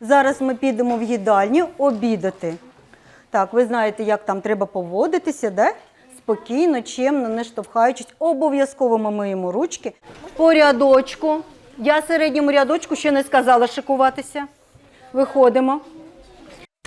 Зараз ми підемо в їдальню обідати. Так, ви знаєте, як там треба поводитися, де? Спокійно, чемно, не штовхаючись. Обов'язково ми миємо ручки. По рядочку. Я середньому рядочку ще не сказала шикуватися. Виходимо.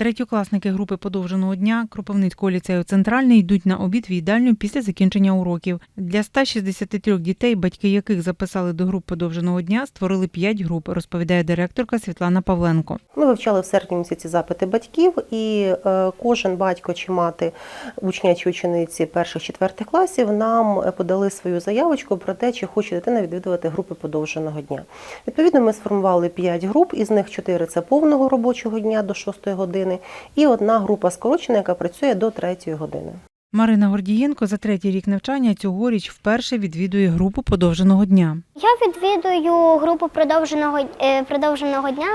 Третьокласники групи подовженого дня Кропивницького ліцею Центральний йдуть на обід в їдальню після закінчення уроків. Для 163 дітей, батьки яких записали до груп подовженого дня, створили 5 груп, розповідає директорка Світлана Павленко. Ми вивчали в серпні місяці запити батьків, і е, кожен батько чи мати учня чи учениці перших четвертих класів нам подали свою заявочку про те, чи хоче дитина відвідувати групи подовженого дня. Відповідно, ми сформували 5 груп, із них 4 – це повного робочого дня до 6 години, і одна група скорочена, яка працює до 3 години. Марина Гордієнко за третій рік навчання цьогоріч вперше відвідує групу подовженого дня. Я відвідую групу продовженого, е, продовженого дня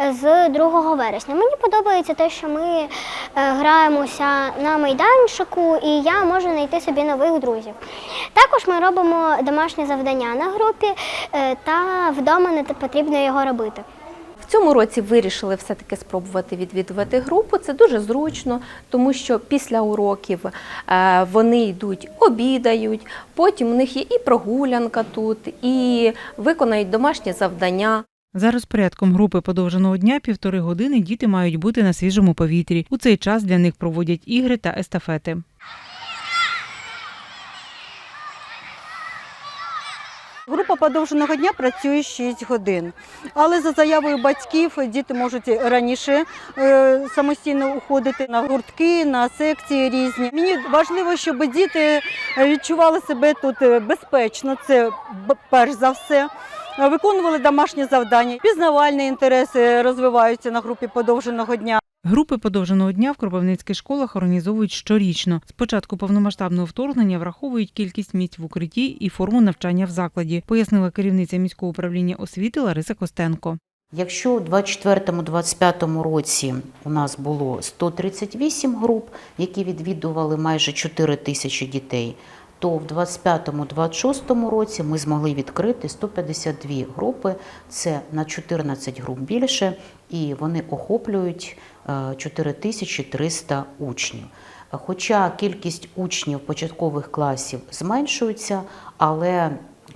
е, з 2 вересня. Мені подобається те, що ми е, граємося на майданчику, і я можу знайти собі нових друзів. Також ми робимо домашнє завдання на групі, та вдома не потрібно його робити. В цьому році вирішили все-таки спробувати відвідувати групу. Це дуже зручно, тому що після уроків е, вони йдуть, обідають, потім у них є і прогулянка тут, і виконають домашнє завдання. За розпорядком групи подовженого дня півтори години діти мають бути на свіжому повітрі. У цей час для них проводять ігри та естафети. Група подовженого дня працює 6 годин. Але за заявою батьків діти можуть раніше е, самостійно уходити на гуртки, на секції різні. Мені важливо, щоб діти відчували себе тут безпечно. Це перш за все. Виконували домашні завдання, пізнавальні інтереси розвиваються на групі подовженого дня. Групи подовженого дня в кропивницьких школах організовують щорічно. З початку повномасштабного вторгнення враховують кількість місць в укритті і форму навчання в закладі, пояснила керівниця міського управління освіти Лариса Костенко. Якщо у 24-25 році у нас було 138 груп, які відвідували майже 4 тисячі дітей, то в 25-26 році ми змогли відкрити 152 групи, це на 14 груп більше, і вони охоплюють е, 4300 учнів. Хоча кількість учнів початкових класів зменшується, але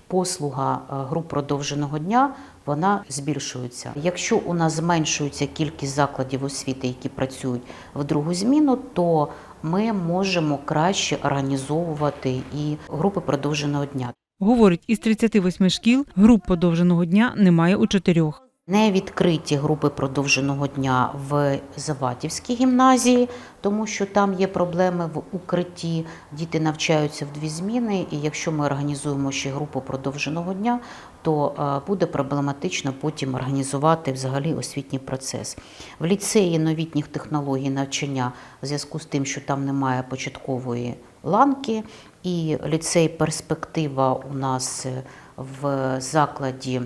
послуга е, груп продовженого дня вона збільшується. Якщо у нас зменшується кількість закладів освіти, які працюють в другу зміну, то ми можемо краще організовувати і групи продовженого дня. Говорить, із 38 шкіл груп подовженого дня немає у чотирьох. Не відкриті групи продовженого дня в Завадівській гімназії, тому що там є проблеми в укритті. Діти навчаються в дві зміни, і якщо ми організуємо ще групу продовженого дня, то е, буде проблематично потім організувати взагалі освітній процес. В ліцеї новітніх технологій навчання в зв'язку з тим, що там немає початкової ланки, і ліцей перспектива у нас е, в закладі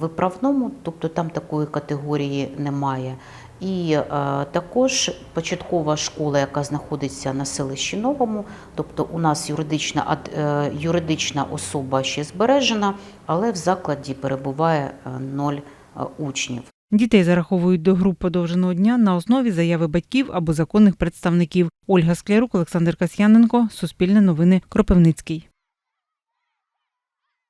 виправному, тобто там такої категорії немає. І е, також початкова школа, яка знаходиться на селищі Новому, тобто у нас юридична, е, юридична особа ще збережена, але в закладі перебуває е, ноль е, учнів. Дітей зараховують до груп подовженого дня на основі заяви батьків або законних представників. Ольга Склярук, Олександр Касьяненко, Суспільне новини, Кропивницький.